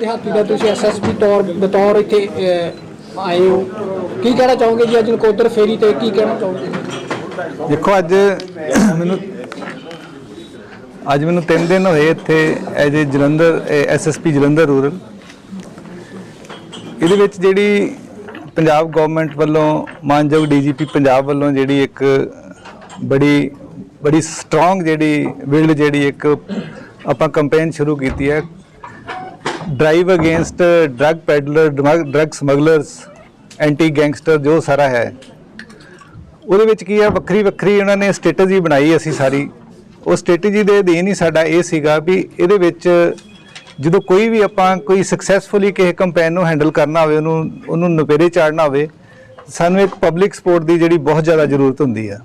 ਦਿਹਾਤੀ ਦਾ ਤੁਸੀਂ ਐਸਐਸਪੀ ਤੌਰ, ਬਤੌਰ ਇੱਥੇ ਆਏ ਹੋ। ਕੀ ਕਹਿਣਾ ਚਾਹੋਗੇ ਜੀ ਅੱਜ ਨਕੋਦਰ ਫੇਰੀ ਤੇ? ਕੀ ਕਹਿਣਾ ਚਾਹੋਗੇ? ਦੇਖੋ, ਅੱਜ ਮੈਨੂੰ ਅੱਜ ਮੈਨੂੰ 3 ਦਿਨ ਹੋਏ ਇੱਥੇ as a Jalandhar SSP Jalandhar rural. ਇਹਦੇ ਵਿੱਚ ਜਿਹੜੀ ਪੰਜਾਬ ਗਵਰਨਮੈਂਟ ਵੱਲੋਂ ਮਾਨਯੋਗ ਡੀਜੀਪੀ ਪੰਜਾਬ ਵੱਲੋਂ ਜਿਹੜੀ ਇੱਕ ਬੜੀ ਬੜੀ ਸਟਰੋਂਗ ਜਿਹੜੀ ਵਿਲ ਜਿਹੜੀ ਇੱਕ ਆਪਾਂ ਕੰਪੇਨ ਸ਼ੁਰੂ ਕੀਤੀ ਹੈ। Drive against drug peddler drug smugglers anti gangster ਜੋ ਸਾਰਾ ਹੈ। ਉਹਦੇ ਵਿੱਚ ਕੀ ਹੈ ਵੱਖਰੀ ਵੱਖਰੀ ਉਹਨਾਂ ਨੇ ਸਟ੍ਰੈਟਜੀ ਬਣਾਈ ਅਸੀਂ ਸਾਰੀ। ਉਹ ਸਟ੍ਰੈਟਜੀ ਦੇ ਅਧੀਨ ਹੀ ਸਾਡਾ ਇਹ ਸੀਗਾ ਵੀ ਇਹਦੇ ਵਿੱਚ ਜਦੋਂ ਕੋਈ ਵੀ ਆਪਾਂ ਕੋਈ ਸਕਸੈਸਫੁਲੀ ਕਿਸੇ ਕੰਪੇਨ ਨੂੰ ਹੈਂਡਲ ਕਰਨਾ ਹੋਵੇ, ਉਹਨੂੰ ਉਹਨੂੰ ਨੁਪੇਰੇ ਚਾੜਨਾ ਹੋਵੇ, ਸਾਨੂੰ ਇੱਕ ਪਬਲਿਕ ਸਪੋਰਟ ਦੀ ਜਿਹੜੀ ਬਹੁਤ ਜ਼ਿਆਦਾ ਜ਼ਰੂਰਤ ਹੁੰਦੀ ਆ।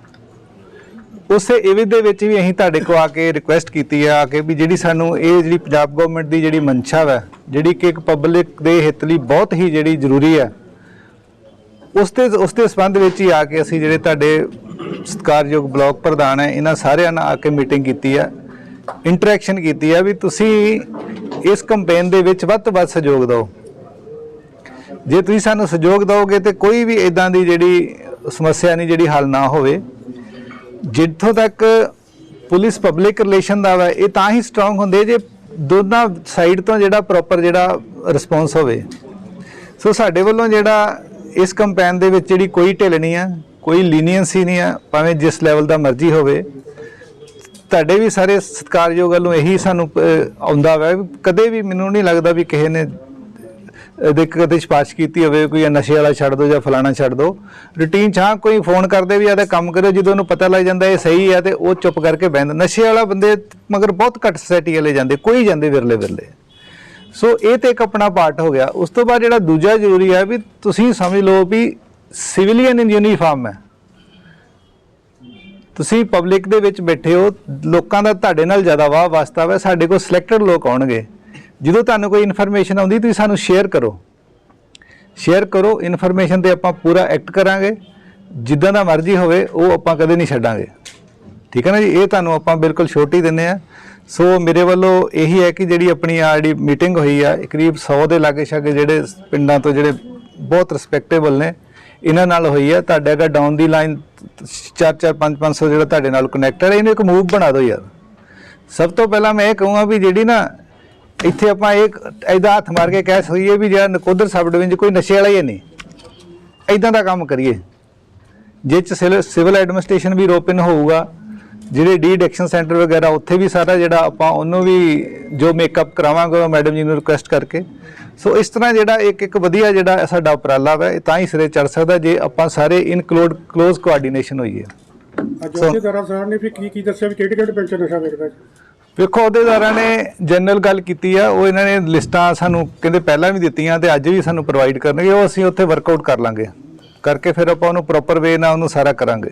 ਉਸੇ ਇਵੇਂ ਦੇ ਵਿੱਚ ਵੀ ਅਸੀਂ ਤੁਹਾਡੇ ਕੋ ਆ ਕੇ ਰਿਕੁਐਸਟ ਕੀਤੀ ਆ ਕਿ ਵੀ ਜਿਹੜੀ ਸਾਨੂੰ ਇਹ ਜਿਹੜੀ ਪੰਜਾਬ ਗਵਰਨਮੈਂਟ ਦੀ ਜਿਹੜੀ ਮਨਸ਼ਾ ਹੈ ਜਿਹੜੀ ਕਿ ਇੱਕ ਪਬਲਿਕ ਦੇ ਹਿੱਤ ਲਈ ਬਹੁਤ ਹੀ ਜਿਹੜੀ ਜ਼ਰੂਰੀ ਹੈ ਉਸ ਤੇ, ਉਸ ਦੇ ਸੰਬੰਧ ਵਿੱਚ ਹੀ ਆ ਕੇ ਅਸੀਂ ਜਿਹੜੇ ਤੁਹਾਡੇ ਸਤਿਕਾਰਯੋਗ ਬਲਾਕ ਪ੍ਰਧਾਨ ਹੈ ਇਹਨਾਂ ਸਾਰਿਆਂ ਨਾਲ ਆ ਕੇ ਮੀਟਿੰਗ ਕੀਤੀ ਆ ਇੰਟਰੈਕਸ਼ਨ ਕੀਤੀ ਆ ਵੀ ਤੁਸੀਂ ਇਸ ਕੰਪੇਨ ਦੇ ਵਿੱਚ ਵੱਧ ਤੋਂ ਵੱਧ ਸਹਿਯੋਗ ਦਿਓ। ਜੇ ਤੁਸੀਂ ਸਾਨੂੰ ਸਹਿਯੋਗ ਦਿਓਗੇ ਤੇ ਕੋਈ ਵੀ ਇਦਾਂ ਦੀ ਜਿਹੜੀ ਸਮੱਸਿਆ ਨਹੀਂ ਜਿਹੜੀ ਹੱਲ ਨਾ ਹੋਵੇ ਜਿੱਥੋਂ ਤੱਕ ਪੁਲਿਸ ਪਬਲਿਕ ਰਿਲੇਸ਼ਨ ਦਾ ਵਾ ਇਹ ਤਾਂ ਹੀ ਸਟਰੋਂਗ ਹੁੰਦੇ ਜੇ ਦੋਨਾਂ ਸਾਈਡ ਤੋਂ ਜਿਹੜਾ ਪ੍ਰੋਪਰ ਜਿਹੜਾ ਰਿਸਪੌਂਸ ਹੋਵੇ। ਸੋ ਸਾਡੇ ਵੱਲੋਂ ਜਿਹੜਾ ਇਸ ਕੰਪੇਨ ਦੇ ਵਿੱਚ ਜਿਹੜੀ ਕੋਈ ਢਿੱਲ ਨਹੀਂ ਆ ਕੋਈ ਲੀਨੀਅੰਸੀ ਨਹੀਂ ਆ ਭਾਵੇਂ ਜਿਸ ਲੈਵਲ ਦਾ ਮਰਜ਼ੀ ਹੋਵੇ ਤੁਹਾਡੇ ਵੀ ਸਾਰੇ ਸਤਿਕਾਰਯੋਗ ਵੱਲੋਂ ਇਹੀ ਸਾਨੂੰ ਅਹ, ਆਉਂਦਾ ਵਾ ਵੀ ਕਦੇ ਵੀ ਮੈਨੂੰ ਨਹੀਂ ਲੱਗਦਾ ਵੀ ਕਿਸੇ ਨੇ ਦੇ ਕਦੇ ਸਿਫਾਰਿਸ਼ ਕੀਤੀ ਹੋਵੇ, ਕੋਈ ਇਹ ਨਸ਼ੇ ਵਾਲਾ ਛੱਡ ਦਿਓ ਜਾਂ ਫਲਾਣਾ ਛੱਡ ਦਿਓ ਰੂਟੀਨ ਚ ਹਾਂ, ਕੋਈ ਫੋਨ ਕਰਦੇ ਵੀ ਆ ਤੇ ਕੰਮ ਕਰਿਓ, ਜਦੋਂ ਉਹਨੂੰ ਪਤਾ ਲੱਗ ਜਾਂਦਾ ਇਹ ਸਹੀ ਆ ਤੇ ਉਹ ਚੁੱਪ ਕਰਕੇ ਬਹਿੰਦ। ਨਸ਼ੇ ਵਾਲਾ ਬੰਦੇ ਮਗਰ ਬਹੁਤ ਘੱਟ ਸੋਸਾਇਟੀ ਵਾਲੇ ਜਾਂਦੇ, ਕੋਈ ਜਾਂਦੇ ਵਿਰਲੇ ਵਿਰਲੇ। ਸੋ ਇਹ ਤੇ ਇੱਕ ਆਪਣਾ ਪਾਰਟ ਹੋ ਗਿਆ। ਉਸ ਤੋਂ ਬਾਅਦ ਜਿਹੜਾ ਦੂਜਾ ਜ਼ਰੂਰੀ ਹੈ ਵੀ ਤੁਸੀਂ ਸਮਝ ਲਓ ਵੀ ਸਿਵਲੀਅਨ ਇਨ ਯੂਨੀਫਾਰਮ ਹੈ। ਤੁਸੀਂ ਪਬਲਿਕ ਦੇ ਵਿੱਚ ਬੈਠੇ ਹੋ, ਲੋਕਾਂ ਦਾ ਤੁਹਾਡੇ ਨਾਲ ਜ਼ਿਆਦਾ ਵਾਹ ਵਾਸਤਾ ਹੈ ਸਾਡੇ ਕੋਲ ਸਿਲੈਕਟਡ ਲੋਕ ਆਉਣਗੇ। ਜਦੋਂ ਤੁਹਾਨੂੰ ਕੋਈ ਇਨਫੋਰਮੇਸ਼ਨ ਆਉਂਦੀ, ਤੁਸੀਂ ਸਾਨੂੰ ਸ਼ੇਅਰ ਕਰੋ। ਸ਼ੇਅਰ ਕਰੋ ਇਨਫੋਰਮੇਸ਼ਨ ਤੇ ਆਪਾਂ ਪੂਰਾ ਐਕਟ ਕਰਾਂਗੇ। ਜਿੱਦਾਂ ਦਾ ਮਰਜ਼ੀ ਹੋਵੇ, ਉਹ ਆਪਾਂ ਕਦੇ ਨਹੀਂ ਛੱਡਾਂਗੇ। ਠੀਕ ਹੈ ਨਾ ਜੀ? ਇਹ ਤੁਹਾਨੂੰ ਆਪਾਂ ਬਿਲਕੁਲ ਛੋਟੀ ਦਿੰਨੇ ਆ ਸੋ ਮੇਰੇ ਵੱਲੋਂ ਇਹੀ ਹੈ ਕਿ ਜਿਹੜੀ ਆਪਣੀ ਆ ਜਿਹੜੀ ਮੀਟਿੰਗ ਹੋਈ ਆ ਕਰੀਬ 100 ਦੇ ਲਾਗੇ ਛਾਗੇ ਜਿਹੜੇ ਪਿੰਡਾਂ ਤੋਂ ਜਿਹੜੇ ਬਹੁਤ ਰਿਸਪੈਕਟੇਬਲ ਨੇ, ਇਹਨਾਂ ਨਾਲ ਹੋਈ ਆ। ਤੁਹਾਡੇ ਅਗਾ ਡਾਊਨ ਦੀ ਲਾਈਨ 4 4 5 500 ਜਿਹੜਾ ਤੁਹਾਡੇ ਨਾਲ ਕਨੈਕਟਡ ਹੈ ਇਹਨੂੰ ਇੱਕ ਮੂਵ ਬਣਾ ਦਿਓ ਯਾਰ। ਸਭ ਤੋਂ ਪਹਿਲਾਂ ਮੈਂ ਇਹ ਕਹੂੰਗਾ ਵੀ ਜਿਹੜੀ ਨਾ ਇੱਥੇ ਆਪਾਂ ਇੱਕ ਐਦਾ ਹੱਥ ਮਾਰ ਕੇ ਕਹਿ ਸਕੀਏ ਵੀ ਜਿਹੜਾ ਨਕੋਦਰ ਸਬ ਡਿਵੀਜ਼ਨ ਕੋਈ ਨਸ਼ੇ ਵਾਲਾ ਹੀ ਨਹੀਂ। ਐਦਾਂ ਦਾ ਕੰਮ ਕਰੀਏ। ਜਿਸ ਚ ਸਿਵਲ ਐਡਮਿਨਿਸਟ੍ਰੇਸ਼ਨ ਵੀ ਰੋਪਨ ਹੋਊਗਾ, ਜਿਹੜੇ ਡੀ ਐਡਿਕਸ਼ਨ ਸੈਂਟਰ ਵਗੈਰਾ, ਉੱਥੇ ਵੀ ਸਾਰਾ ਜਿਹੜਾ ਆਪਾਂ ਉਹਨੂੰ ਵੀ ਜੋ ਮੇਕਅਪ ਕਰਾਵਾਂਗੇ ਮੈਡਮ ਜੀ ਨੂੰ ਰਿਕੁਐਸਟ ਕਰਕੇ। ਸੋ ਇਸ ਤਰ੍ਹਾਂ ਜਿਹੜਾ ਇੱਕ ਇੱਕ ਵਧੀਆ ਜਿਹੜਾ ਸਾਡਾ ਉਪਰਾਲਾ ਹੈ ਇਹ ਤਾਂ ਹੀ ਸਿਰੇ ਚੜ ਸਕਦਾ ਜੇ ਆਪਾਂ ਸਾਰੇ ਇਨਕਲੂਡ, ਕਲੋਜ਼ ਕੋਆਰਡੀਨੇਸ਼ਨ ਹੋਈਏ। ਅੱਜ ਜਥੇਦਾਰ ਸਾਹਿਬ ਨੇ ਵੀ ਕੀ ਕੀ ਦੱਸਿਆ ਵੀ ਕਿਹੜੇ ਕਿਹੜੇ ਪਿੰਡ 'ਚ ਨਸ਼ਾ ਵੇਚਦਾ ਜੀ? ਵੇਖੋ ਅਹੁਦੇਦਾਰਾਂ ਨੇ ਜਨਰਲ ਗੱਲ ਕੀਤੀ ਆ ਉਹ ਇਹਨਾਂ ਨੇ ਲਿਸਟਾਂ ਸਾਨੂੰ ਕਹਿੰਦੇ ਪਹਿਲਾਂ ਵੀ ਦਿੱਤੀਆਂ ਤੇ ਅੱਜ ਵੀ ਸਾਨੂੰ ਪ੍ਰੋਵਾਈਡ ਕਰਨਗੇ ਉਹ ਅਸੀਂ ਉੱਥੇ ਵਰਕਆਊਟ ਕਰ ਲਾਂਗੇ। ਕਰਕੇ ਫਿਰ ਆਪਾਂ ਉਹਨੂੰ ਪ੍ਰੋਪਰ ਵੇ ਨਾਲ ਉਹਨੂੰ ਸਾਰਾ ਕਰਾਂਗੇ।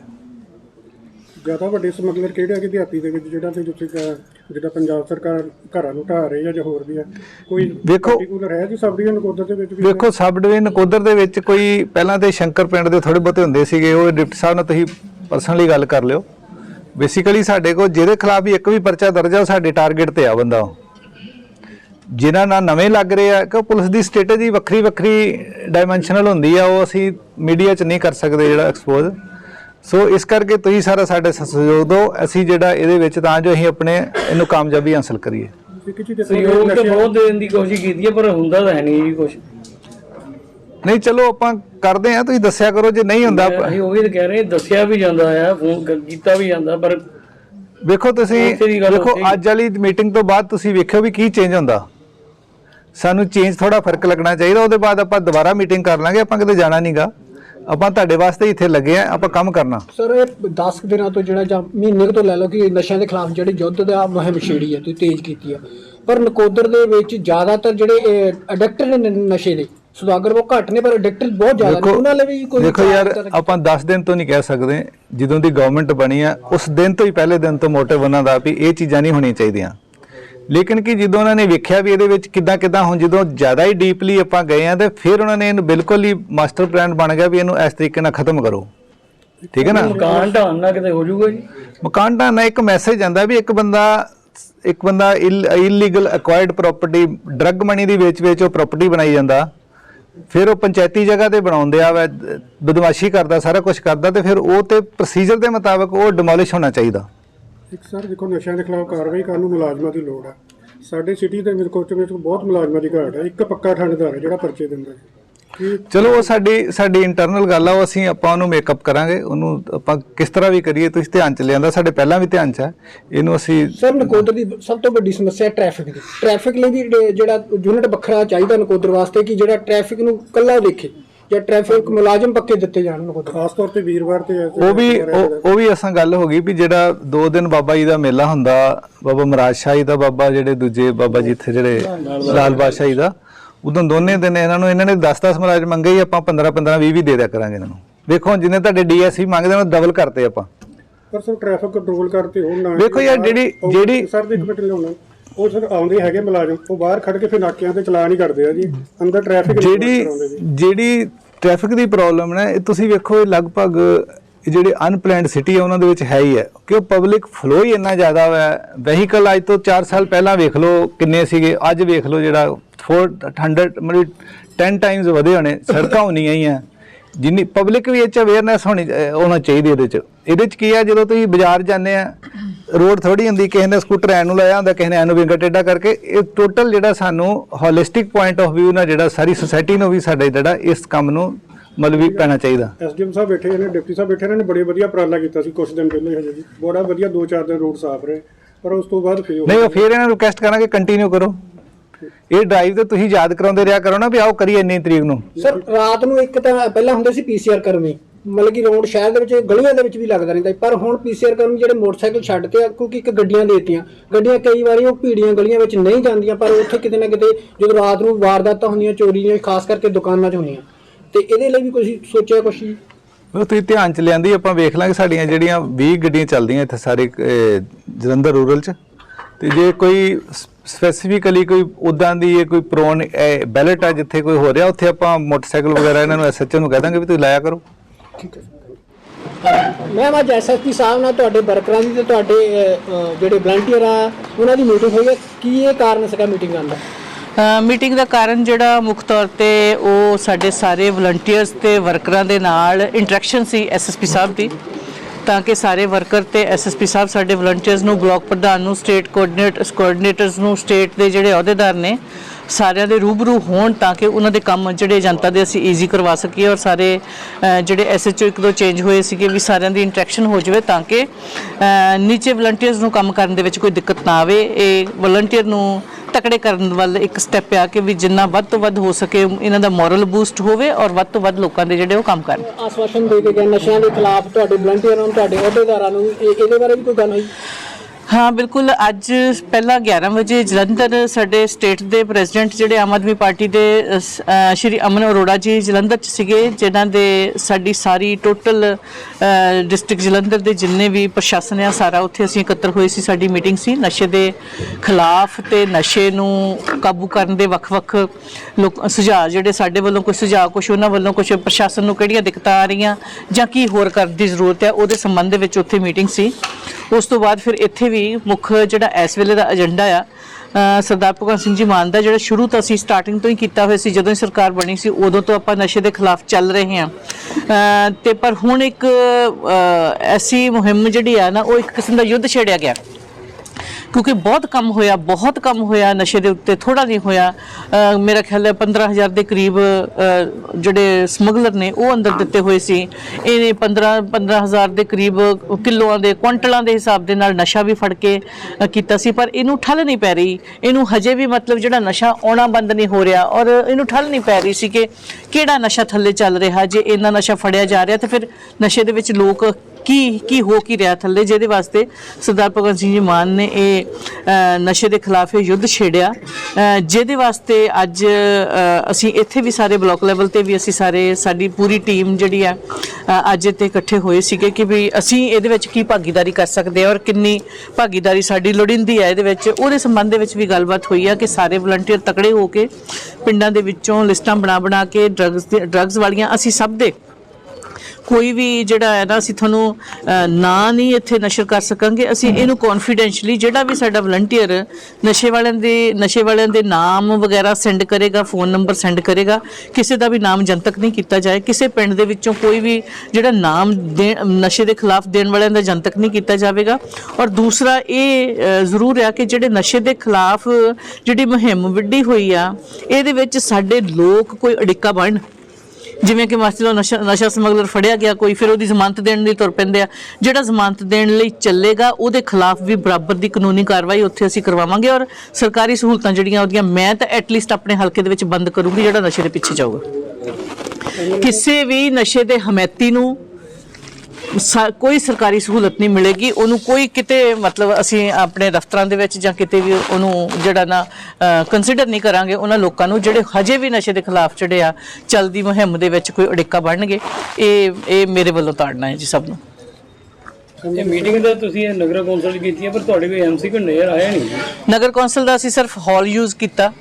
ਜ਼ਿਆਦਾ ਵੱਡੇ ਸਮਗਲਰ ਕਿਹੜੇ ਆ ਕਿ ਦਿਹਾਤੀ ਦੇ ਵਿੱਚ ਜਿਹੜਾ ਤੇ ਜਿੱਥੇ ਕ- ਜਿੱਦਾਂ ਪੰਜਾਬ ਸਰਕਾਰ ਘਰਾਂ ਨੂੰ ਢਾਹ ਰਹੀ ਆ ਜਾਂ ਹੋਰ ਵੀ ਆ? ਕੋਈ ਵੇਖੋ- particular ਹੈ ਜੀ ਸਬ ਡਿਵੀਜ਼ਨ ਨਕੋਦਰ ਦੇ ਵਿੱਚ ਵੀ? ਵੇਖੋ ਸਬ ਡਿਵੀਜ਼ਨ ਨਕੋਦਰ ਦੇ ਵਿੱਚ ਕੋਈ ਪਹਿਲਾਂ ਤੇ ਸ਼ੰਕਰ ਪਿੰਡ ਦੇ ਥੋੜੇ ਬਹੁਤੇ ਹੁੰਦੇ ਸੀਗੇ ਉਹ ਡਿਪਟੀ ਸਾਹਿਬ ਨਾਲ ਤੁਸੀਂ ਪਰਸਨਲੀ ਗੱਲ ਕਰ ਲਿਓ। ਬੇਸਿਕਲੀ ਸਾਡੇ ਕੋਲ ਜਿਹਦੇ ਖਿਲਾਫ ਵੀ ਇੱਕ ਵੀ ਪਰਚਾ ਦਰਜ ਆ ਉਹ ਸਾਡੇ ਟਾਰਗੇਟ ਤੇ ਆ ਬੰਦਾ ਉਹ। ਜਿਨ੍ਹਾਂ ਨਾਲ ਨਵੇਂ ਲੱਗ ਰਹੇ ਆ ਕਿ ਪੁਲਿਸ ਦੀ ਸਟ੍ਰੈਟਜੀ ਵੱਖਰੀ ਵੱਖਰੀ ਡਾਈਮੈਂਸ਼ਨਲ ਹੁੰਦੀ ਆ ਉਹ ਅਸੀਂ ਮੀਡੀਆ 'ਚ ਨਹੀਂ ਕਰ ਸਕਦੇ ਜਿਹੜਾ ਐਕਸਪੋਜ਼ ਸੋ ਇਸ ਕਰਕੇ ਤੁਸੀਂ ਸਾਰਾ ਸਾਡੇ ਸਹਿਯੋਗ ਦਿਓ ਅਸੀਂ ਜਿਹੜਾ ਇਹਦੇ ਵਿੱਚ ਤਾਂ ਜੋ ਅਸੀਂ ਆਪਣੇ ਇਹਨੂੰ ਕਾਮਯਾਬੀ ਹਾਸਲ ਕਰੀਏ। ਸਹਿਯੋਗ ਤਾਂ ਬਹੁਤ ਦੇਣ ਦੀ ਕੋਸ਼ਿਸ਼ ਕੀਤੀ ਹੈ ਪਰ ਹੁੰਦਾ ਤਾਂ ਹੈ ਨਹੀਂ ਜੀ ਕੁਝ ਨਹੀਂ ਚਲੋ ਆਪਾਂ ਕਰਦੇ ਆ ਤੁਸੀਂ ਦੱਸਿਆ ਕਰੋ ਜੇ ਨਹੀਂ ਹੁੰਦਾ ਅਸੀਂ ਉਹ ਵੀ ਤਾਂ ਕਹਿ ਰਹੇ ਦੱਸਿਆ ਵੀ ਜਾਂਦਾ ਆ ਫੋਨ ਕੀਤਾ ਵੀ ਜਾਂਦਾ ਪਰ ਵੇਖੋ ਤੁਸੀਂ ਵੇਖੋ। ਅੱਜ ਵਾਲੀ ਮੀਟਿੰਗ ਤੋਂ ਬਾਅਦ ਤੁਸੀਂ ਵੇਖਿਓ ਵੀ ਕੀ ਚੇਂਜ ਹੁੰਦਾ। ਸਾਨੂੰ ਚੇਂਜ ਥੋੜਾ ਫ਼ਰਕ ਲੱਗਣਾ ਚਾਹੀਦਾ ਉਹਦੇ ਬਾਅਦ ਆਪਾਂ ਦੁਬਾਰਾ ਮੀਟਿੰਗ ਕਰ ਲਾਂਗੇ ਆਪਾਂ ਕਿਤੇ ਜਾਣਾ ਨਹੀਂਗਾ ਆਪਾਂ ਤੁਹਾਡੇ ਵਾਸਤੇ ਹੀ ਇੱਥੇ ਲੱਗੇ ਆ ਆਪਾਂ ਕੰਮ ਕਰਨਾ। ਸਰ ਇਹ 10 ਕੁ ਦਿਨਾਂ ਤੋਂ ਜਿਹੜਾ ਜਾਂ ਮਹੀਨੇ ਤੋਂ ਲੈ ਲਓ ਕਿ ਨਸ਼ਿਆਂ ਦੇ ਖਿਲਾਫ ਜਿਹੜੀ ਯੁੱਧ ਦਾ ਮੁਹਿੰਮ ਛੇੜੀ ਹੈ ਤੁਸੀਂ ਤੇਜ਼ ਕੀਤੀ ਹੈ। ਪਰ ਨਕੋਦਰ ਦੇ ਵਿੱਚ ਜ਼ਿਆਦਾਤਰ ਜਿਹੜੇ ਐਡਿਕਟਡ ਨ- ਨਸ਼ੇ ਦੇ ਸੁਦਾਗਰ ਉਹ ਘੱਟ ਨੇ ਪਰ ਐਡਿਕਟਡ ਬਹੁਤ ਜ਼ਿਆਦਾ ਨੇ। ਉਹਨਾਂ ਲਈ ਵੀ ਕੋਈ ਦੇਖੋ ਯਾਰ ਆਪਾਂ 10 ਦਿਨ ਤੋਂ ਨਹੀਂ ਕਹਿ ਸਕਦੇ ਜਦੋਂ ਦੀ ਗਵਰਨਮੈਂਟ ਬਣੀ ਆ ਉਸ ਦਿਨ ਤੋਂ ਹੀ ਪਹਿਲੇ ਦਿਨ ਤੋਂ ਮੋਟਿਵ ਉਹਨਾਂ ਦਾ ਵੀ ਇਹ ਚੀਜ਼ਾਂ ਨਹੀਂ ਹੋਣੀਆਂ ਚਾਹੀਦੀਆਂ। ਲੇਕਿਨ ਕਿ ਜਦੋਂ ਉਹਨਾਂ ਨੇ ਵੇਖਿਆ ਵੀ ਇਹਦੇ ਵਿੱਚ ਕਿੱਦਾਂ ਕਿੱਦਾਂ ਹੁਣ ਜਦੋਂ ਜ਼ਿਆਦਾ ਹੀ ਡੀਪਲੀ ਆਪਾਂ ਗਏ ਆ ਤੇ ਫਿਰ ਉਹਨਾਂ ਨੇ ਇਹਨੂੰ ਬਿਲਕੁਲ ਹੀ ਮਾਸਟਰ ਪਲਾਨ ਬਣ ਗਿਆ ਵੀ ਇਹਨੂੰ ਇਸ ਤਰੀਕੇ ਨਾਲ ਖਤਮ ਕਰੋ। ਠੀਕ ਹੈ ਨਾ? ਮਕਾਨ ਢਾਣ ਨਾ ਕਿਤੇ ਹੋ ਜਾਊਗਾ ਜੀ? ਮਕਾਨ ਢਾਣਾ ਇੱਕ ਮੈਸੇਜ ਜਾਂਦਾ ਵੀ ਇੱਕ ਬੰਦਾ ਇੱਕ ਬੰਦਾ illegal acquired property drug money ਦੀ ਵੇਚ ਵੇਚ ਉਹ ਪ੍ਰਾਪਰਟੀ ਬਣਾਈ ਜਾਂਦਾ। ਫਿਰ ਉਹ ਪੰਚਾਇਤੀ ਜਗ੍ਹਾ ਤੇ ਬਣਾਉਂਦੇ ਆ ਵਾ, ਬਦਮਾਸ਼ੀ ਕਰਦਾ ਸਾਰਾ ਕੁਝ ਕਰਦਾ ਤੇ ਫਿਰ ਉਹ ਤੇ ਪ੍ਰੋਸੀਜਰ ਦੇ ਮੁਤਾਬਕ ਉਹ ਡਿਮੋਲਿਸ਼ ਹੋਣਾ ਚਾਹੀਦਾ। ਇੱਕ ਸਰ ਦੇਖੋ ਨਸ਼ਿਆਂ ਦੇ ਖਿਲਾਫ ਕਾਰਵਾਈ ਕਰਨ ਨੂੰ ਮੁਲਾਜ਼ਮਾਂ ਦੀ ਲੋੜ ਹੈ। ਸਾਡੇ ਸਿਟੀ ਦੇ ਵਿੱਚ ਵਿੱਚ ਬਹੁਤ ਮੁਲਾਜ਼ਮਾਂ ਦੀ ਘਾਟ ਹੈ। ਇੱਕ ਪੱਕਾ ਥਾਣੇਦਾਰ ਹੈ ਜਿਹੜਾ ਪਰਚੇ ਦਿੰਦਾ ਹੈ। ਚਲੋ ਉਹ ਸਾਡੀ ਸਾਡੀ ਇੰਟਰਨਲ ਗੱਲ ਆ ਉਹ ਅਸੀਂ ਆਪਾਂ ਉਹਨੂੰ ਮੇਕਅਪ ਕਰਾਂਗੇ। ਉਹਨੂੰ ਆਪਾਂ ਕਿਸ ਤਰ੍ਹਾਂ ਵੀ ਕਰੀਏ ਤੁਸੀਂ ਧਿਆਨ ਚ ਲਿਆਂਦਾ ਸਾਡੇ ਪਹਿਲਾਂ ਵੀ ਧਿਆਨ ਚ ਹੈ ਇਹਨੂੰ ਅਸੀਂ ਸਰ ਨਕੋਦਰ ਦੀ ਸਭ ਤੋਂ ਵੱਡੀ ਸਮੱਸਿਆ ਟ੍ਰੈਫਿਕ ਦੀ। ਟ੍ਰੈਫਿਕ ਲਈ ਵੀ ਜਿਹੜਾ ਯੂਨਿਟ ਵੱਖਰਾ ਚਾਹੀਦਾ ਨਕੋਦਰ ਵਾਸਤੇ ਕਿ ਜਿਹੜਾ ਟ੍ਰੈਫਿਕ ਨੂੰ ਕੱਲਾ ਦੇਖੇ ਜਾਂ ਟ੍ਰੈਫਿਕ ਮੁਲਾਜ਼ਮ ਪੱਕੇ ਦਿੱਤੇ ਜਾਣ ਨਕੋਦਰ। ਖਾਸ ਤੌਰ ਤੇ ਵੀਰਵਾਰ ਤੇ ਉਹ ਵੀ ਉਹ ਉਹ ਵੀ ਅਸਾਂ ਗੱਲ ਹੋ ਗਈ ਵੀ ਜਿਹੜਾ ਦੋ ਦਿਨ ਬਾਬਾ ਜੀ ਦਾ ਮੇਲਾ ਹੁੰਦਾ ਬਾਬਾ ਮਹਾਰਾਜ ਸ਼ਾਹੀ ਦਾ ਬਾਬਾ ਜਿਹੜੇ ਦੂਜੇ ਬਾਬਾ ਜੀ ਇੱਥੇ ਜਿਹੜੇ ਲਾਲ ਬਾਦਸ਼ਾਹ ਜੀ ਦਾ ਉਦੋਂ ਦੋਨੇ ਦਿਨ ਇਹਨਾਂ ਨੂੰ ਇਹਨਾਂ ਨੇ 10-10 ਮਹਾਰਾਜ ਮੰਗੇ ਹੀ ਆਪਾਂ 15-15 20 ਵੀ ਦੇ ਦਿਆ ਕਰਾਂਗੇ ਇਹਨਾਂ ਨੂੰ। ਵੇਖੋ ਹੁਣ ਜਿੰਨੇ ਤੁਹਾਡੇ ਡੀਐਸਸੀ ਮੰਗਦੇ ਨੇ ਡਬਲ ਕਰਤੇ ਆਪਾਂ। ਪਰ ਸਰ ਟ੍ਰੈਫਿਕ ਕੰਟਰੋਲ ਕਰਤੇ ਉਹ ਨਾ ਦੇਖੋ ਯਾਰ ਜਿਹੜੀ- ਜਿਹੜੀ- ਸਰ ਦੇ ਇੱਕ ਮਿੰਟ ਲਿਆਉਣਾ। ਉਹ ਸਰ ਆਉਂਦੇ ਹੈਗੇ ਮੁਲਾਜ਼ਮ ਉਹ ਬਾਹਰ ਖੜ ਕੇ ਫਿਰ ਨਾਕਿਆਂ ਤੇ ਚਲਾਨ ਹੀ ਕਰਦੇ ਆ ਜੀ। ਅੰਦਰ ਟ੍ਰੈਫਿਕ ਜਿਹੜੀ ਜਿਹੜੀ ਟ੍ਰੈਫਿਕ ਦੀ ਪ੍ਰੋਬਲਮ ਨੇ ਇਹ ਤੁਸੀਂ ਵੇਖੋ ਇਹ ਲਗਭਗ ਜਿਹੜੇ ਅਨਪਲੈਨਡ ਸਿਟੀ ਹੈ, ਉਹਨਾਂ ਦੇ ਵਿੱਚ ਹੈ ਹੀ ਹੈ। ਕਿ ਉਹ ਪਬਲਿਕ ਫਲੋ ਹੀ ਇੰਨਾ ਜ਼ਿਆਦਾ ਹੈ ਵਹੀਕਲ ਅੱਜ ਤੋਂ 4 ਸਾਲ ਪਹਿਲਾਂ ਵੇਖ ਲਓ ਕਿੰਨੇ ਸੀਗੇ, ਅੱਜ ਵੇਖ ਲਓ ਜਿਹੜਾ 400 ਮਤਲਬ 10 ਟਾਈਮਸ ਵਧੇ ਹੋਣੇ, ਸੜਕਾਂ ਹੁੰਦੀਆਂ ਹੀ ਆ। ਜਿੰਨੀ ਪਬਲਿਕ ਵੀ ਇਹ ਚ ਅਵੇਅਰਨੈਸ ਹੋਣੀ ਹੋਣਾ ਚਾਹੀਦੀ ਇਹਦੇ ਚ। ਇਹਦੇ ਚ ਕੀ ਆ, ਜਦੋਂ ਤੁਸੀਂ ਬਾਜ਼ਾਰ ਜਾਂਦੇ ਆ ਰੋਡ ਥੋੜੀ ਹੁੰਦੀ, ਕਿਸੇ ਨੇ ਸਕੂਟਰ ਐਨ ਨੂੰ ਲਾਇਆ ਹੁੰਦਾ, ਕਿਸੇ ਨੇ ਐਨ ਨੂੰ ਵਿੰਗਾ ਟੇਢਾ ਕਰਕੇ, ਇਹ ਟੋਟਲ ਜਿਹੜਾ ਸਾਨੂੰ ਹੋਲਿਸਟਿਕ ਪੁਆਇੰਟ ਆਫ View ਨਾਲ ਜਿਹੜਾ ਸਾਰੀ ਸੁਸਾਇਟੀ ਨੂੰ ਵੀ ਸਾਡੇ ਜਿਹੜਾ ਇਸ ਕੰਮ ਨੂੰ ਮਤਲਬ ਵੀ ਪੈਣਾ ਚਾਹੀਦਾ। ਐਸਡੀਐਮ ਸਾਹਿਬ ਬੈਠੇ ਨੇ ਡਿਪਟੀ ਸਾਹਿਬ ਬੈਠੇ ਨੇ ਇਹਨਾਂ ਨੇ ਬੜੇ ਵਧੀਆ ਉਪਰਾਲਾ ਕੀਤਾ ਸੀ ਕੁਝ ਦਿਨ ਪਹਿਲਾਂ ਹੀ ਹਜੇ ਜੀ ਬੜਾ ਵਧੀਆ 2-4 ਦਿਨ ਰੋਡ ਸਾਫ਼ ਰਹੇ ਪਰ ਉਸ ਤੋਂ ਬਾਅਦ ਫਿਰ ਨਹੀਂ ਉਹ ਫਿਰ ਇਹਨਾਂ ਨੂੰ ਰਿਕਵੈਸਟ ਕਰਾਂਗੇ ਕੰਟੀਨਿਊ ਕਰੋ। ਇਹ ਡਰਾਈਵ ਤੇ ਤੁਸੀਂ ਯਾਦ ਕਰਾਉਂਦੇ ਰਿਹਾ ਕਰੋ ਨਾ ਵੀ ਆਓ ਕਰੀਏ ਇੰਨੀ ਤਰੀਕ ਨੂੰ। ਸਰ ਰਾਤ ਨੂੰ ਇੱਕ ਤਾਂ ਪਹਿਲਾਂ ਹੁੰਦੇ ਸੀ ਪੀਸੀਆਰ ਕਰਮੀ ਮਤਲਬ ਕਿ ਰੋਡ ਸ਼ਹਿਰ ਦੇ ਵਿੱਚ ਗਲੀਆਂ ਦੇ ਵਿੱਚ ਵੀ ਲੱਗਦਾ ਰਹਿੰਦਾ ਸੀ। ਪਰ ਹੁਣ ਪੀਸੀਆਰ ਕਰਮੀ ਜਿਹੜੇ ਮੋਟਰਸਾਈਕਲ ਛੱਡਤੇ ਆ ਕਿਉਂਕਿ ਇੱਕ ਗੱਡੀਆਂ ਦੇਤੀਆਂ। ਗੱਡੀਆਂ ਕਈ ਵਾਰੀ ਉਹ ਭੀੜੀਆਂ ਗਲੀਆਂ ਵਿੱਚ ਨਹੀਂ ਜਾਂਦੀਆਂ ਪਰ ਉੱਥੇ ਕਿਤੇ ਨਾ ਕਿਤੇ ਜਦੋਂ ਰਾਤ ਨੂੰ ਵਾਰਦਾਤਾਂ ਹੁੰਦੀਆਂ ਚੋਰੀ ਦੀਆਂ ਖਾਸ ਕਰਕੇ ਦੁਕਾਨਾਂ 'ਚ ਹੁੰਦੀਆਂ। ਤੇ ਇਹਦੇ ਲਈ ਵੀ ਕੋਈ ਸੋਚਿਆ ਕੁਛ ਜੀ ਉਹ ਤੁਸੀਂ ਧਿਆਨ ਚ ਲਿਆਂਦੀ ਆਪਾਂ ਵੇਖ ਲਾਂਗੇ ਸਾਡੀਆਂ ਜਿਹੜੀਆਂ 20 ਗੱਡੀਆਂ ਚੱਲਦੀਆਂ ਇੱਥੇ ਸਾਰੇ ਅਹ, ਜਲੰਧਰ ਰੂਰਲ ਚ। ਤੇ ਜੇ ਕੋਈ ਸਪੈਸੀਫਿਕਲੀ ਕੋਈ ਉਦਾਂ ਦੀ ਇਹ ਕੋਈ ਪ੍ਰੋਨ ਬੈਲਟ ਆ ਜਿੱਥੇ ਕੋਈ ਹੋ ਰਿਹਾ ਉੱਥੇ ਆਪਾਂ ਮੋਟਰਸਾਈਕਲ ਵਗੈਰਾ ਇਹਨਾਂ ਨੂੰ ਐਸਐਚਓ ਨੂੰ ਕਹਿ ਦਾਂਗੇ ਵੀ ਤੁਸੀਂ ਲਾਇਆ ਕਰੋ। ਮੈਂ ਅੱਜ ਐਸਐਸਪੀ ਸਾਹਿਬ ਨਾਲ ਤੁਹਾਡੇ ਵਰਕਰਾਂ ਦੀ ਤੇ ਤੁਹਾਡੇ ਅਹ, ਅਹ, ਜਿਹੜੇ ਵਲੰਟੀਅਰ ਆ ਉਹਨਾਂ ਦੀ ਮੀਟਿੰਗ ਹੋਈ ਹੈ। ਕੀ ਇਹ ਕਾਰਨ ਸੀਗਾ ਮੀਟਿੰਗ ਕਰਨ ਦਾ? ਮੀਟਿੰਗ ਦਾ ਕਾਰਨ ਜਿਹੜਾ ਮੁੱਖ ਤੌਰ ਤੇ ਉਹ ਸਾਡੇ ਸਾਰੇ ਵਲੰਟੀਅਰਸ ਤੇ ਵਰਕਰਾਂ ਦੇ ਨਾਲ ਇੰਟਰੈਕਸ਼ਨ ਸੀ ਐਸਐਸਪੀ ਸਾਹਿਬ ਦੀ। ਤਾਂ ਕਿ ਸਾਰੇ ਵਰਕਰ ਤੇ ਐਸਐਸਪੀ ਸਾਹਿਬ ਸਾਡੇ ਵਲੰਟੀਅਰਸ ਨੂੰ ਬਲਾਕ ਪ੍ਰਧਾਨ ਨੂੰ ਸਟੇਟ ਕੋਆਰਡੀਨੇਟਰਸ ਕੋਆਰਡੀਨੇਟਰਸ ਨੂੰ ਸਟੇਟ ਦੇ ਜਿਹੜੇ ਅਹੁਦੇਦਾਰ ਨੇ ਸਾਰਿਆਂ ਦੇ ਰੂਬਰੂ ਹੋਣ ਤਾਂ ਕਿ ਉਹਨਾਂ ਦੇ ਕੰਮ ਜਿਹੜੇ ਜਨਤਾ ਦੇ ਅਸੀਂ ਈਜ਼ੀ ਕਰਵਾ ਸਕੀਏ ਔਰ ਸਾਰੇ ਅ, ਜਿਹੜੇ ਐਸਐਚਓ ਇੱਕ ਦੋ ਚੇਂਜ ਹੋਏ ਸੀਗੇ ਵੀ ਸਾਰਿਆਂ ਦੀ ਇੰਟਰੈਕਸ਼ਨ ਹੋ ਜਾਵੇ ਤਾਂ ਕਿ ਨੀਚੇ ਵਲੰਟੀਅਰਸ ਨੂੰ ਕੰਮ ਕਰਨ ਦੇ ਵਿੱਚ ਕੋਈ ਦਿੱਕਤ ਨਾ ਆਵੇ। ਇਹ ਵਲੰਟੀਅਰ ਨੂੰ ਤਕੜੇ ਕਰਨ ਵੱਲ ਇੱਕ ਸਟੈਪ ਆ ਕਿ ਵੀ ਜਿੰਨਾ ਵੱਧ ਤੋਂ ਵੱਧ ਹੋ ਸਕੇ, ਇਹਨਾਂ ਦਾ ਮੋਰਲ ਬੂਸਟ ਹੋਵੇ ਔਰ ਵੱਧ ਤੋਂ ਵੱਧ ਲੋਕਾਂ ਦੇ ਜਿਹੜੇ ਉਹ ਕੰਮ ਕਰਨ। ਆਸਵਾਸ਼ਨ ਦੇ ਕੇ ਗਏ, ਨਸ਼ਿਆਂ ਦੇ ਖਿਲਾਫ ਤੁਹਾਡੇ ਵਲੰਟੀਅਰਾਂ ਨੂੰ, ਤੁਹਾਡੇ ਅਹੁਦੇਦਾਰਾਂ ਨੂੰ ਇਹਦੇ ਬਾਰੇ ਵੀ ਕੋਈ ਗੱਲ ਹੋਈ? ਹਾਂ, ਬਿਲਕੁਲ। ਅੱਜ ਪਹਿਲਾਂ 11 ਵਜੇ ਜਲੰਧਰ ਸਾਡੇ ਸਟੇਟ ਦੇ ਪ੍ਰੈਜ਼ੀਡੈਂਟ ਜਿਹੜੇ ਆਮ ਆਦਮੀ ਪਾਰਟੀ ਦੇ ਸ਼੍ਰੀ ਅਮਨ ਅਰੋੜਾ ਜੀ ਜਲੰਧਰ ਚ ਸੀਗੇ, ਜਿਨ੍ਹਾਂ ਦੇ ਸਾਡੀ ਸਾਰੀ ਟੋਟਲ ਡਿਸਟ੍ਰਿਕਟ ਜਲੰਧਰ ਦੇ ਜਿੰਨੇ ਵੀ ਪ੍ਰਸ਼ਾਸਨ ਆ, ਸਾਰਾ ਉੱਥੇ ਅਸੀਂ ਇਕੱਤਰ ਹੋਏ ਸੀ, ਸਾਡੀ ਮੀਟਿੰਗ ਸੀ। ਨਸ਼ੇ ਦੇ ਖਿਲਾਫ ਤੇ ਨਸ਼ੇ ਨੂੰ ਕਾਬੂ ਕਰਨ ਦੇ ਵੱਖ-ਵੱਖ ਲੋਕ, ਸੁਝਾਅ ਜਿਹੜੇ ਸਾਡੇ ਵੱਲੋਂ ਕੁਝ ਸੁਝਾਅ ਕੁਝ ਉਹਨਾਂ ਵੱਲੋਂ ਕੁਝ ਪ੍ਰਸ਼ਾਸਨ ਨੂੰ ਕਿਹੜੀਆਂ ਦਿੱਕਤਾਂ ਆ ਰਹੀਆਂ ਜਾਂ ਕੀ ਹੋਰ ਕਰਨ ਦੀ ਜ਼ਰੂਰਤ ਹੈ ਉਹਦੇ ਸੰਬੰਧ ਵਿੱਚ ਉੱਥੇ ਮੀਟਿੰਗ ਸੀ। ਉਸ ਤੋਂ ਬਾਅਦ ਫਿਰ ਇੱਥੇ ਵੀ ਮੁੱਖ ਜਿਹੜਾ ਇਸ ਵੇਲੇ ਦਾ ਏਜੰਡਾ ਆ ਸਰਦਾਰ ਭਗਵੰਤ ਸਿੰਘ ਜੀ ਮਾਨ ਦਾ ਜਿਹੜਾ ਸ਼ੁਰੂ ਤੋਂ ਅਸੀਂ ਸਟਾਰਟਿੰਗ ਤੋਂ ਹੀ ਕੀਤਾ ਹੋਇਆ ਸੀ, ਜਦੋਂ ਹੀ ਸਰਕਾਰ ਬਣੀ ਸੀ, ਉਦੋਂ ਤੋਂ ਆਪਾਂ ਨਸ਼ੇ ਦੇ ਖਿਲਾਫ ਚੱਲ ਰਹੇ ਹਾਂ। ਤੇ ਪਰ ਹੁਣ ਇੱਕ ਐਸੀ ਮੁਹਿੰਮ ਜਿਹੜੀ ਆ ਨਾ, ਉਹ ਇੱਕ ਕਿਸਮ ਦਾ ਯੁੱਧ ਛੇੜਿਆ ਗਿਆ। ਕਿਉਂਕਿ ਬਹੁਤ ਕੰਮ ਹੋਇਆ, ਬਹੁਤ ਕੰਮ ਹੋਇਆ, ਨਸ਼ੇ ਦੇ ਉੱਤੇ ਥੋੜਾ ਨਹੀਂ ਹੋਇਆ। ਮੇਰਾ ਖਿਆਲ ਹੈ 15000 ਦੇ ਕਰੀਬ ਜਿਹੜੇ ਸਮਗਲਰ ਨੇ, ਉਹ ਅੰਦਰ ਦਿੱਤੇ ਹੋਏ ਸੀ। ਇਹਨੇ 15 15000 ਦੇ ਕਰੀਬ ਕਿਲੋਆਂ ਦੇ ਕੁਇੰਟਲਾਂ ਦੇ ਹਿਸਾਬ ਦੇ ਨਾਲ ਨਸ਼ਾ ਵੀ ਫੜ ਕੇ ਕੀਤਾ ਸੀ, ਪਰ ਇਹਨੂੰ ਠੱਲ ਨਹੀਂ ਪੈ ਰਹੀ। ਇਹਨੂੰ ਹਜੇ ਵੀ ਮਤਲਬ ਜਿਹੜਾ ਨਸ਼ਾ ਆਉਣਾ ਬੰਦ ਨਹੀਂ ਹੋ ਰਿਹਾ, ਔਰ ਇਹਨੂੰ ਠੱਲ ਨਹੀਂ ਪੈ ਰਹੀ ਸੀ ਕਿ ਕਿਹੜਾ ਨਸ਼ਾ ਥੱਲੇ ਚੱਲ ਰਿਹਾ। ਜੇ ਇੰਨਾ ਨਸ਼ਾ ਫੜਿਆ ਜਾ ਰਿਹਾ, ਤੇ ਫਿਰ ਨਸ਼ੇ ਦੇ ਵਿੱਚ ਲੋਕ ਕੀ ਕੀ ਹੋ ਕੀ ਰਿਹਾ ਥੱਲੇ ਜਿਹਦੇ ਵਾਸਤੇ ਸਰਦਾਰ ਭਗਵੰਤ ਸਿੰਘ ਜੀ ਮਾਨ ਨੇ ਇਹ ਨਸ਼ੇ ਦੇ ਖਿਲਾਫ ਇਹ ਯੁੱਧ ਛੇੜਿਆ। ਜਿਹਦੇ ਵਾਸਤੇ ਅੱਜ ਅਸੀਂ ਇੱਥੇ ਵੀ ਸਾਰੇ ਬਲਾਕ ਲੈਵਲ ਤੇ ਵੀ ਅਸੀਂ ਸਾਰੇ, ਸਾਡੀ ਪੂਰੀ ਟੀਮ ਜਿਹੜੀ ਆ ਅੱਜ ਇੱਥੇ ਇਕੱਠੇ ਹੋਏ ਸੀਗੇ ਕਿ ਵੀ ਅਸੀਂ ਇਹਦੇ ਵਿੱਚ ਕੀ ਭਾਗੀਦਾਰੀ ਕਰ ਸਕਦੇ ਹਾਂ ਔਰ ਕਿੰਨੀ ਭਾਗੀਦਾਰੀ ਸਾਡੀ ਲੋੜੀਂਦੀ ਹੈ ਇਹਦੇ ਵਿੱਚ। ਉਹਦੇ ਸੰਬੰਧ ਦੇ ਵਿੱਚ ਵੀ ਗੱਲਬਾਤ ਹੋਈ ਆ ਕਿ ਸਾਰੇ ਵਲੰਟੀਅਰ ਤਕੜੇ ਹੋ ਕੇ ਪਿੰਡਾਂ ਦੇ ਵਿੱਚੋਂ ਲਿਸਟਾਂ ਬਣਾ ਬਣਾ ਕੇ ਡਰੱਗਸ ਡਰੱਗਸ ਵਾਲੀਆਂ ਅਸੀਂ ਸਭ ਦੇ ਕੋਈ ਵੀ ਜਿਹੜਾ ਹੈ ਨਾ ਅਸੀਂ ਤੁਹਾਨੂੰ ਅ, ਨਾਂ ਨਹੀਂ ਇੱਥੇ ਨਸ਼ਰ ਕਰ ਸਕਾਂਗੇ। ਅਸੀਂ ਇਹਨੂੰ ਕੌਨਫੀਡੈਂਸ਼ਲੀ ਜਿਹੜਾ ਵੀ ਸਾਡਾ ਵਲੰਟੀਅਰ ਨਸ਼ੇ ਵਾਲਿਆਂ ਦੇ ਨਸ਼ੇ ਵਾਲਿਆਂ ਦੇ ਨਾਮ ਵਗੈਰਾ ਸੈਂਡ ਕਰੇਗਾ ਫੋਨ ਨੰਬਰ ਸੈਂਡ ਕਰੇਗਾ ਕਿਸੇ ਦਾ ਵੀ ਨਾਮ ਜਨਤਕ ਨਹੀਂ ਕੀਤਾ ਜਾਏ ਕਿਸੇ ਪਿੰਡ ਦੇ ਵਿੱਚੋਂ ਕੋਈ ਵੀ ਜਿਹੜਾ ਨਾਮ ਦੇ- ਨਸ਼ੇ ਦੇ ਖਿਲਾਫ ਦੇਣ ਵਾਲਿਆਂ ਦਾ ਜਨਤਕ ਨਹੀਂ ਕੀਤਾ ਜਾਵੇਗਾ। ਔਰ ਦੂਸਰਾ ਇਹ ਜ਼ਰੂਰ ਆ ਕਿ ਜਿਹੜੇ ਨਸ਼ੇ ਦੇ ਖਿਲਾਫ ਜਿਹੜੀ ਮੁਹਿੰਮ ਵਿੱਢੀ ਹੋਈ ਆ ਇਹਦੇ ਵਿੱਚ ਸਾਡੇ ਲੋਕ ਕੋਈ ਅੜਿੱਕਾ ਬਣ ਜਿਵੇਂ ਕਿ ਮਾਸਟਰ ਲੋ ਨਸ਼ਾ ਸਮਗਲਰ ਫੜਿਆ ਗਿਆ, ਕੋਈ ਫਿਰ ਉਹਦੀ ਜ਼ਮਾਨਤ ਦੇਣ ਲਈ ਤੁਰ ਪੈਂਦੇ ਆ। ਜਿਹੜਾ ਜ਼ਮਾਨਤ ਦੇਣ ਲਈ ਚੱਲੇਗਾ, ਉਹਦੇ ਖਿਲਾਫ ਵੀ ਬਰਾਬਰ ਦੀ ਕਾਨੂੰਨੀ ਕਾਰਵਾਈ ਉੱਥੇ ਅਸੀਂ ਕਰਵਾਵਾਂਗੇ ਔਰ ਸਰਕਾਰੀ ਸਹੂਲਤਾਂ ਜਿਹੜੀਆਂ ਉਹਦੀਆਂ, ਮੈਂ ਤਾਂ ਐਟਲੀਸਟ ਆਪਣੇ ਹਲਕੇ ਦੇ ਵਿੱਚ ਬੰਦ ਕਰੂੰਗੀ ਜਿਹੜਾ ਨਸ਼ੇ ਦੇ ਪਿੱਛੇ ਜਾਊਗਾ। ਕਿਸੇ ਵੀ ਨਸ਼ੇ ਦੇ ਹਮਾਇਤੀ ਨੂੰ ਕੋਈ ਸਰਕਾਰੀ ਸਹੂਲਤ ਨਹੀਂ ਮਿਲੇਗੀ। ਉਹਨੂੰ ਕੋਈ ਕਿਤੇ ਮਤਲਬ ਅਸੀਂ ਆਪਣੇ ਦਫ਼ਤਰਾਂ ਦੇ ਵਿੱਚ ਜਾਂ ਕਿਤੇ ਵੀ ਉਹਨੂੰ ਜਿਹੜਾ ਨਾ ਕੰਸੀਡਰ ਨਹੀਂ ਕਰਾਂਗੇ ਉਹਨਾਂ ਲੋਕਾਂ ਨੂੰ ਜਿਹੜੇ ਹਜੇ ਵੀ ਨਸ਼ੇ ਦੇ ਖਿਲਾਫ ਜਿਹੜੇ ਆ ਚਲਦੀ ਮੁਹਿੰਮ ਦੇ ਵਿੱਚ ਕੋਈ ਅੜਿੱਕਾ ਬਣਨਗੇ ਇਹ ਇਹ ਮੇਰੇ ਵੱਲੋਂ ਤਾੜਨਾ ਹੈ ਜੀ ਸਭ ਨੂੰ। ਇਹ ਮੀਟਿੰਗ ਤਾਂ ਤੁਸੀਂ ਇਹ ਨਗਰ ਕੌਂਸਲ ਕੀਤੀ ਹੈ ਪਰ ਤੁਹਾਡੇ ਕੋਈ ਐਮਸੀ ਕੋਈ ਨਜ਼ਰ ਆਇਆ ਨਹੀਂ। ਨਗਰ ਕੌਂਸਲ ਦਾ ਅਸੀਂ ਸਿਰਫ ਹਾਲ ਯੂਜ਼ ਕੀਤਾ।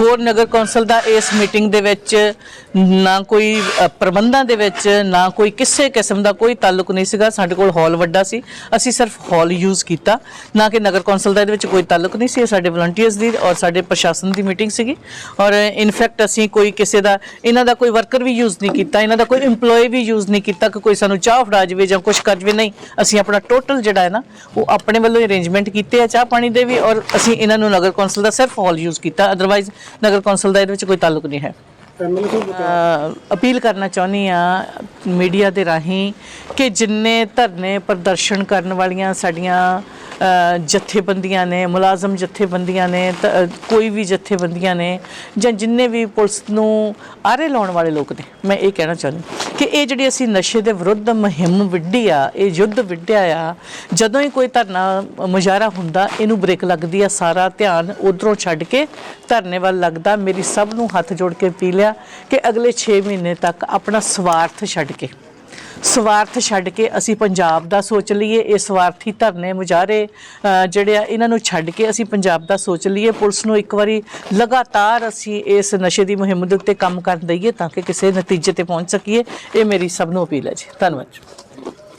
ਹੋਰ ਨਗਰ ਕੌਂਸਲ ਦਾ ਇਸ ਮੀਟਿੰਗ ਦੇ ਵਿੱਚ ਨਾ ਕੋਈ ਪ੍ਰਬੰਧਾਂ ਦੇ ਵਿੱਚ ਨਾ ਕੋਈ ਕਿਸੇ ਕਿਸਮ ਦਾ ਕੋਈ ਤਾਲੁਕ ਨਹੀਂ ਸੀਗਾ। ਸਾਡੇ ਕੋਲ ਹਾਲ ਵੱਡਾ ਸੀ। ਅਸੀਂ ਸਿਰਫ ਹਾਲ ਯੂਜ਼ ਕੀਤਾ। ਨਾ ਕਿ ਨਗਰ ਕੌਂਸਲ ਦਾ ਇਹਦੇ ਵਿੱਚ ਕੋਈ ਤਾਲੁਕ ਨਹੀਂ ਸੀ। ਇਹ ਸਾਡੇ ਵਲੰਟੀਅਰਸ ਦੀ ਔਰ ਸਾਡੇ ਪ੍ਰਸ਼ਾਸਨ ਦੀ ਮੀਟਿੰਗ ਸੀਗੀ। ਔਰ ਇਨਫੈਕਟ ਅਸੀਂ ਕੋਈ ਕਿਸੇ ਦਾ, ਇਹਨਾਂ ਦਾ ਕੋਈ ਵਰਕਰ ਵੀ ਯੂਜ਼ ਨਹੀਂ ਕੀਤਾ, ਇਹਨਾਂ ਦਾ ਕੋਈ EMPLOYE ਵੀ ਯੂਜ਼ ਨਹੀਂ ਕੀਤਾ ਕਿ ਕੋਈ ਸਾਨੂੰ ਚਾਹ ਫੜਾ ਜਾਵੇ ਜਾਂ ਕੁਝ ਕਰ ਜਾਵੇ। ਨਹੀਂ, ਅਸੀਂ ਆਪਣਾ ਟੋਟਲ ਜਿਹੜਾ ਹੈ ਨਾ, ਉਹ ਆਪਣੇ ਵੱਲੋਂ ਅਰੇਂਜਮੈਂਟ ਕੀਤੇ ਆ ਚਾਹ ਪਾਣੀ ਦੇ ਵੀ ਔਰ ਅਸੀਂ ਇਹਨਾਂ ਨੂੰ ਨਗਰ ਕੌਂਸਲ ਦਾ ਸਿਰਫ ਹਾਲ ਯੂਜ਼ ਕੀਤਾ। ਅਦਰਵਾਈਜ਼ ਨਗਰ ਕੌਂਸਲ ਦਾ ਇਹਦੇ ਵਿੱਚ ਕੋਈ ਤਾਲੁਕ ਨਹੀਂ ਹੈ। ਅਪੀਲ ਕਰਨਾ ਚਾਹੁੰਦੀ ਆ ਮੀਡੀਆ ਦੇ ਰਾਹੀਂ ਕਿ ਜਿੰਨੇ ਧਰਨੇ ਪ੍ਰਦਰਸ਼ਨ ਕਰਨ ਵਾਲੀਆਂ ਸਾਡੀਆਂ ਜਥੇਬੰਦੀਆਂ ਨੇ, ਮੁਲਾਜ਼ਮ ਜਥੇਬੰਦੀਆਂ ਨੇ, ਤ- ਕੋਈ ਵੀ ਜਥੇਬੰਦੀਆਂ ਨੇ ਜਾਂ ਜਿੰਨੇ ਵੀ ਪੁਲਿਸ ਨੂੰ ਆਰੇ ਲਾਉਣ ਵਾਲੇ ਲੋਕ ਨੇ, ਮੈਂ ਇਹ ਕਹਿਣਾ ਚਾਹੁੰਦੀ ਕਿ ਇਹ ਜਿਹੜੀ ਅਸੀਂ ਨਸ਼ੇ ਦੇ ਵਿਰੁੱਧ ਮੁਹਿੰਮ ਵਿੱਢੀ ਆ, ਇਹ ਯੁੱਧ ਵਿੱਢਿਆ ਆ, ਜਦੋਂ ਹੀ ਕੋਈ ਧਰਨਾ ਮੁਜ਼ਾਹਰਾ ਹੁੰਦਾ, ਇਹਨੂੰ ਬ੍ਰੇਕ ਲੱਗਦੀ ਆ, ਸਾਰਾ ਧਿਆਨ ਉਧਰੋਂ ਛੱਡ ਕੇ ਧਰਨੇ ਵੱਲ ਲੱਗਦਾ, ਮੇਰੀ ਸਭ ਨੂੰ ਹੱਥ ਜੋੜ ਕੇ ਪੀ ਲਿਆ ਕਿ ਅਗਲੇ 6 ਮਹੀਨੇ ਤੱਕ ਆਪਣਾ ਸਵਾਰਥ ਛੱਡ ਕੇ ਸਵਾਰਥ ਛੱਡ ਕੇ ਅਸੀਂ ਪੰਜਾਬ ਦਾ ਸੋਚ ਲਈਏ, ਇਹ ਸਵਾਰਥੀ ਧਰਨੇ ਮੁਜ਼ਾਹਰੇ ਜਿਹੜੇ ਆ, ਇਹਨਾਂ ਨੂੰ ਛੱਡ ਕੇ ਅਸੀਂ ਪੰਜਾਬ ਦਾ ਸੋਚ ਲਈਏ। ਪੁਲਿਸ ਨੂੰ ਇੱਕ ਵਾਰੀ ਲਗਾਤਾਰ ਅਸੀਂ ਇਸ ਨਸ਼ੇ ਦੀ ਮੁਹਿੰਮ ਦੇ ਉੱਤੇ ਕੰਮ ਕਰਨ ਦਈਏ ਤਾਂ ਕਿ ਕਿਸੇ ਨਤੀਜੇ ਤੇ ਪਹੁੰਚ ਸਕੀਏ। ਇਹ ਮੇਰੀ ਸਭ ਨੂੰ ਅਪੀਲ ਹੈ ਜੀ। ਧੰਨਵਾਦ